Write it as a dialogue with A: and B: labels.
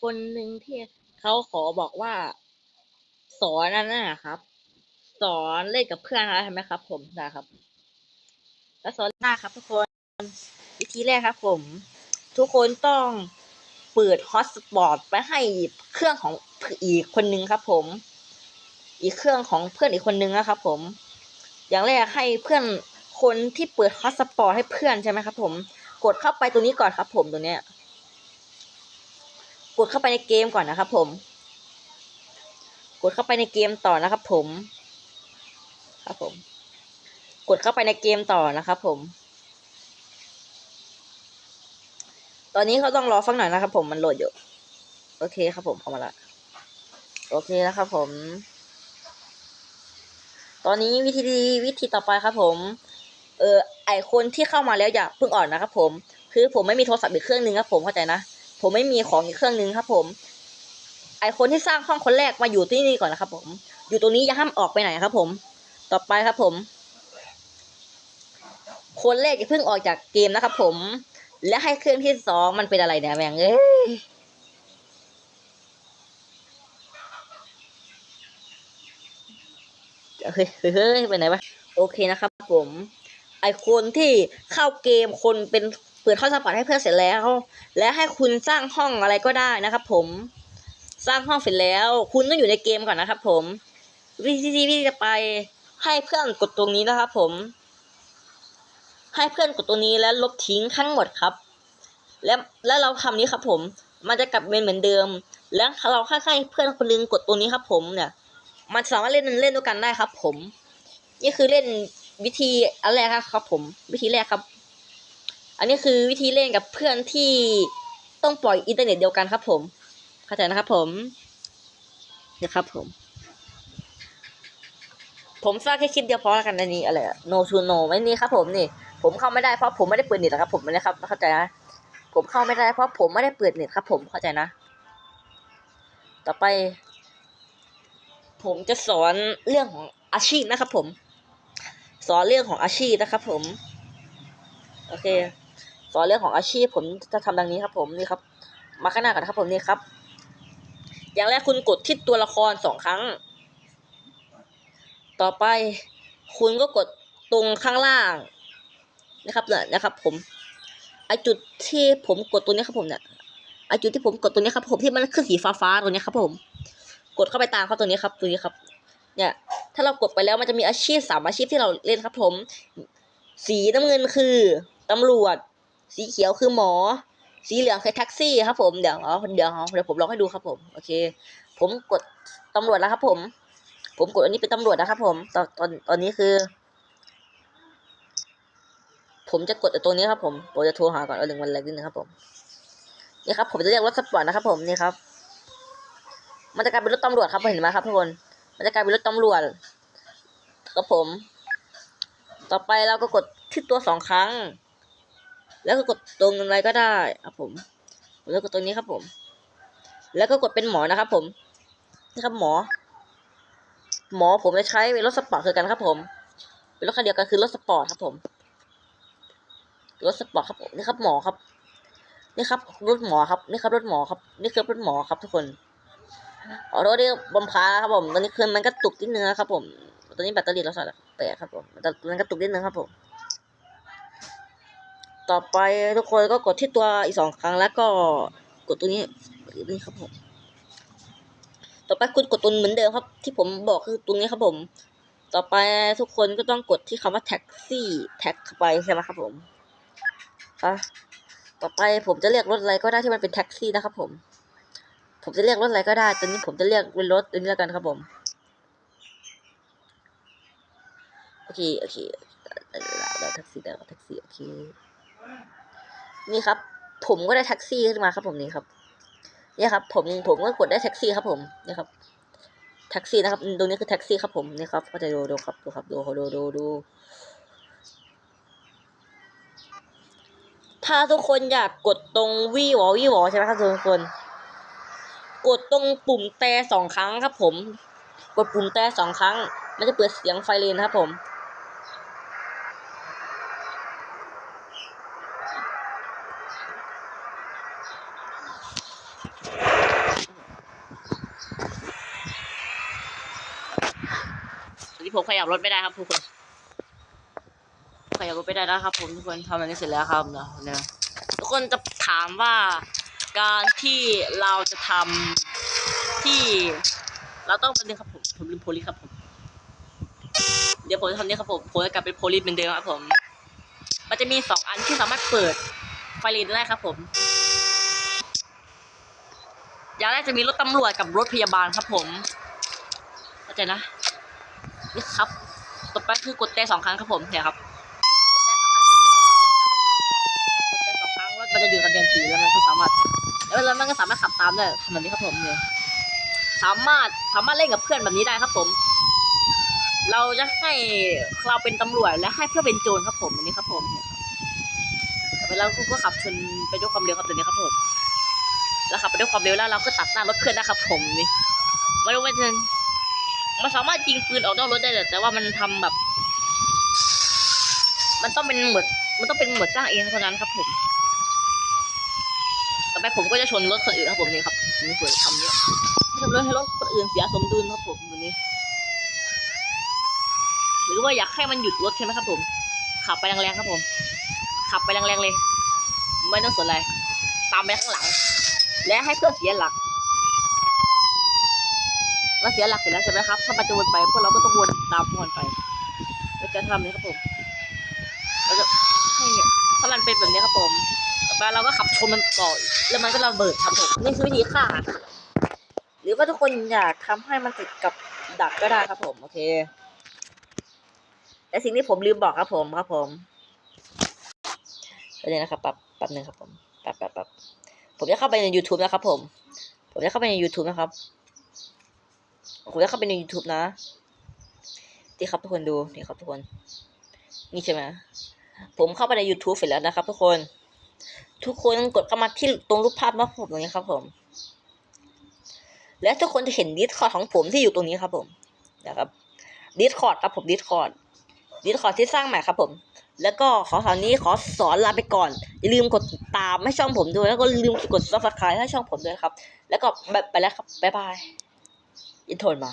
A: คนหนึ่งที่เขาขอบอกว่า สอนนั่นนะครับ สอนเล่นกับเพื่อนนะใช่ไหมครับ ผมนะครับ แล้วสอนหน้าครับ ทุกคน วิธีแรกครับ ผม ทุกคนต้องเปิดฮอตสปอตไปให้เครื่องของอีกคนนึงครับ ผม อีกเครื่องของเพื่อนอีกคนนึงนะครับ ผม อย่างแรกให้เพื่อนคนที่เปิดฮอตสปอตให้เพื่อนใช่ไหมครับ ผม กดเข้าไปตรงนี้ก่อนครับ ผมตัวเนี้ย ดเข้าไปในเกมก่อนนะครับ ผม กดเข้าไปในเกมต่อนะครับ ผม ครับผม กดเข้าไปในเกมต่อนะครับ ผม ตอนนี้เขาต้องรอฟังหน่อยนะครับ ผมมันโหลดอยู่ โอเคครับ ผมเข้ามาละโอเคแล้วครับ ผม ตอนนี้วิธีวิธีต่อไปครับ ผม เออไอคนที่เข้ามาแล้วอย่าเพิ่งอ่อนนะครับ ผม คือผมไม่มีโทรศัพท์อีกเครื่องหนึงครับ ผมเข้าใจนะ ผมไม่มีของอีกเครื่องหนึงครับ ผม ไอคนที่สร้างห้องคนแรกมาอยู่ที่นี่ก่อนนะครับผม อยู่ตรงนี้อย่าห้ามออกไปไหนครับ ผม ต่อไปครับ ผม คนแรกอย่าเพิ่งออกจากเกมนะครับ ผม และให้เครื่องที่สองมันเป็นอะไรเนี่ยแม่งเอ้ยเฮ้ยเฮ้ยเฮ้ยไปไหนวะโอเคนะครับ ผม ไอคนที่เข้าเกมคนเป็นเปิดข้อสปอร์ตให้เพื่อนเสร็จแล้ว และให้คุณสร้างห้องอะไรก็ได้นะครับ ผม สร้างห้องเสร็จแล้ว คุณต้องอยู่ในเกมก่อนนะครับ ผม วิธีที่จะไปให้เพื่อนกดตรงนี้นะครับ ผม ให้เพื่อนกดตรงนี้แล้วลบทิ้งทั้งหมดครับ แล้วแล้วเราทำนี้ครับ ผม มันจะกลับเป็นเหมือนเดิม แล้วเราค่อยๆเพื่อนคนนึงกดตรงนี้ครับ ผมเนี่ย มันสามารถเล่นเล่นด้วยกันได้ครับ ผม นี่คือเล่น วิธีอันแรกครับผม วิธีแรกครับ อันนี้คือวิธีเล่นกับเพื่อนที่ต้องปล่อยอินเทอร์เน็ตเดียวกันครับ ผมเข้าใจนะครับ ผมเนี่ยครับผม ผมสร้างแค่คลิปเดียวพอแล้วกันอันนี้อะไรอะ no to no ไม่นี่ครับ ผมนี่ ผมเข้าไม่ได้เพราะผมไม่ได้เปิดเน็ตนะครับ ผมไม่ได้ครับ เข้าใจนะผมเข้าไม่ได้เพราะผมไม่ได้เปิดเน็ตครับ ผมเข้าใจนะ ต่อไป ผมจะสอนเรื่องของอาชีพนะครับ ผม สอนเรื่องของอาชีพนะครับผม โอเค สอนเรื่องของอาชีพผมจะทำดังนี้ครับ ผมนี่ครับ มาข้างหน้ากันครับ ผมนี่ครับ อย่างแรกคุณกดที่ตัวละครสองครั้ง ต่อไป คุณก็กดตรงข้างล่าง นะครับเนี่ยนะครับ ผมไอจุดที่ผมกดตัวนี้ครับผมเนี่ยไอจุดที่ผมกดตัวนี้ครับ ผมที่มันขึ้นสีฟ้าฟ้าๆตัวนี้ครับ ผม กดเข้าไปตามเขาตัวนี้ครับ ตัวนี้ครับ เนี่ยถ้าเรากดไปแล้วมันจะมีอาชีพสามอาชีพที่เราเล่นครับผม สีน้ำเงินคือตำรวจ สีเขียวคือหมอ สีเหลืองคือแท็กซี่ครับผมเดี๋ยวอ๋อเดี๋ยวเดี๋ยวผมลองให้ดูครับผมโอเค ผมกดตำรวจแล้วครับ ผม ผมกดอันนี้เป็นตำรวจนะครับ ผมตอนตอนตอนนี้คือ ผมจะกดตัวนี้ครับ ผมผมจะโทรหาก่อนเอาหนึ่งวันแรกนิดนึงครับผมนี่ครับผมจะเรียกรถสปอร์ตนะครับ ผมนี่ครับมันจะกลายเป็นรถตำรวจครับเห็นไหมครับทุกคน มันจะกลายเป็นรถตำรวจครับผม ต่อไปเราก็กดที่ตัวสองครั้ง แล้วก็กดตรงอะไรก็ได้ครับผมแล้วกดตรงนี้ครับผม แล้วก็กดเป็นหมอนะครับ ผมนี่ครับหมอ หมอผมจะใช้เป็นรถสปอร์ตคือกันครับผม เป็นรถคันเดียวกันคือรถสปอร์ตครับผมรถสปอร์ตครับผมนี่ครับหมอครับ นี่ครับรถหมอครับ นี่ครับรถหมอครับ นี่คือรถหมอครับทุกคน ขอโทษที่บอมพาครับผมตอนนี้คือมันกระตุกนิดนึงครับผมตอนนี้แบตเตอรี่เราใส่แปดครับผมแต่มันกระตุกนิดนึงครับผม ต่อไปทุกคนก็กดที่ตัวอีกสองครั้งแล้วก็กดตัวนี้นี้ครับผมต่อไปคุณกดตัวเหมือนเดิมครับ ที่ผมบอกคือตรงนี้ครับผม ต่อไปทุกคนก็ต้องกดที่คำว่าแท็กซี่แท็กเข้าไปใช่ไหมครับผมอะต่อไปผมจะเรียกรถอะไรก็ได้ที่มันเป็นแท็กซี่นะครับผม ผมจะเรียกรถอะไรก็ได้ตอนนี้ผมจะเรียกเป็นรถอันนี้แล้วกันครับผม โอเค โอเคเราแท็กซี่แล้วแท็กซี่ โอเค นี่ครับ ผมก็ได้แท็กซี่ขึ้นมาครับผมนี่ครับ เนี่ยครับ ผมผมก็กดได้แท็กซี่ครับ ผมนี่ครับ แท็กซี่นะครับตรงนี้คือแท็กซี่ครับผมนี่ครับ ก็จะดูดูครับดูครับดูดูดูดูถ้าทุกคนอยากกดตรงวีวอวีวอใช่ไหมครับทุกคน กดตรงปุ่มแต่สองครั้งครับผม กดปุ่มแต่สองครั้ง มันจะเปิดเสียงไฟเลนครับผม ที่ผมขยับรถไม่ได้ครับทุกคนขยับรถไม่ได้นะครับผมทุกคนทำอันนี้เสร็จแล้วครับเนาะทุกคนจะถามว่า การที่เราจะทำที่เราต้องเป็นครับผมผมลืมโพลิครับผม เดี๋ยวผมจะทำนี้ครับผมผมจะกลับเป็นโพลิเป็นเดิมครับผม มันจะมีสองอันที่สามารถเปิดไฟเลนได้ครับผมอย่างแรกจะมีรถตำรวจกับรถพยาบาลครับผมเข้าใจนะนี่ครับต่อไปคือกดแต่สองครั้งครับผมเนี่ยครับกดแต่สองครั้งกดแต่สองครั้งรถมันจะอยู่กันเต็มทีแล้วมันก็สามารถ แล้วมันก็สามารถขับตามได้ทำแบบนี้ครับผมเนี่ยสามารถสามารถเล่นกับเพื่อนแบบนี้ได้ครับผม เราจะให้เราเป็นตำรวจและให้เพื่อเป็นโจรครับผมอันนี้ครับผมเนี่ยครับต่อไปเราก็ขับชนไปด้วยความเร็วครับตัวนี้ครับผมแล้วขับไปด้วยความเร็วแล้วเราก็ตัดหน้ารถเพื่อนนะครับผมนี่ไม่รู้ว่าจะมันสามารถยิงปืนออกนอกรถได้แต่ว่ามันทำแบบ มันต้องเป็นหมด มันต้องเป็นหมดสร้างเองเท่านั้นครับผม ไปผมก็จะชนรถคนอื่นครับผมนี่ครับนี่สวยทำเนี้ทำรถให้รถคนอื่นเสียสมดุลครับผมตัวนี้ หรือว่าอยากให้มันหยุดรถใช่ไหมครับผม ขับไปแรงๆครับผม ขับไปแรงๆเลย ไม่ต้องสนอะไร ตามไปข้างหลัง และให้เพื่อนเสียหลักเราเสียหลักเสร็จแล้วใช่ไหมครับ ถ้ามันจะวนไปพวกเราก็ต้องวนตามวกมันไปเราจะทำนี้ครับผม ถ้ามันเป็นแบบนี้ครับผมต่อไปเราก็ขับชนมันต่อแล้วมันก็ระเบิดครับผมนี่คือวิธีฆ่าหรือว่าทุกคนอยากทำให้มันติดกับดักก็ได้ครับผมโอเค แต่สิ่งที่ผมลืมบอกครับผมครับผมก็เลยวนะครับแป๊บแป๊บหนึงครับผมแป๊บแป๊บแป๊บผมจะเข้าไปใน YouTube นะครับผม ผมจะเข้าไปใน YouTube นะครับ ผมจะเข้าไปใน YouTube นะ ที่ครับทุกคนดู นี่ครับทุกคน นี่ใช่ไหม ผมเข้าไปใน YouTube เสร็จแล้วนะครับ ทุกคน ทุกคนกดเข้ามาที่ตรงรูปภาพมาผมตรงนี้ครับผม และทุกคนจะเห็นดิสคอร์ดของผมที่อยู่ตรงนี้ครับผมนะครับดิสคอร์ดครับผมดิสคอร์ดดิสคอร์ดที่สร้างใหม่ครับผม แล้วก็ขอคราวนี้ขอสอนลาไปก่อน อย่าลืมกดติดตามให้ช่องผมด้วย แล้วก็ลืมกด subscribe ให้ช่องผมด้วยครับ แล้วก็ไปแล้วครับบ๊ายบาย อินโทรมา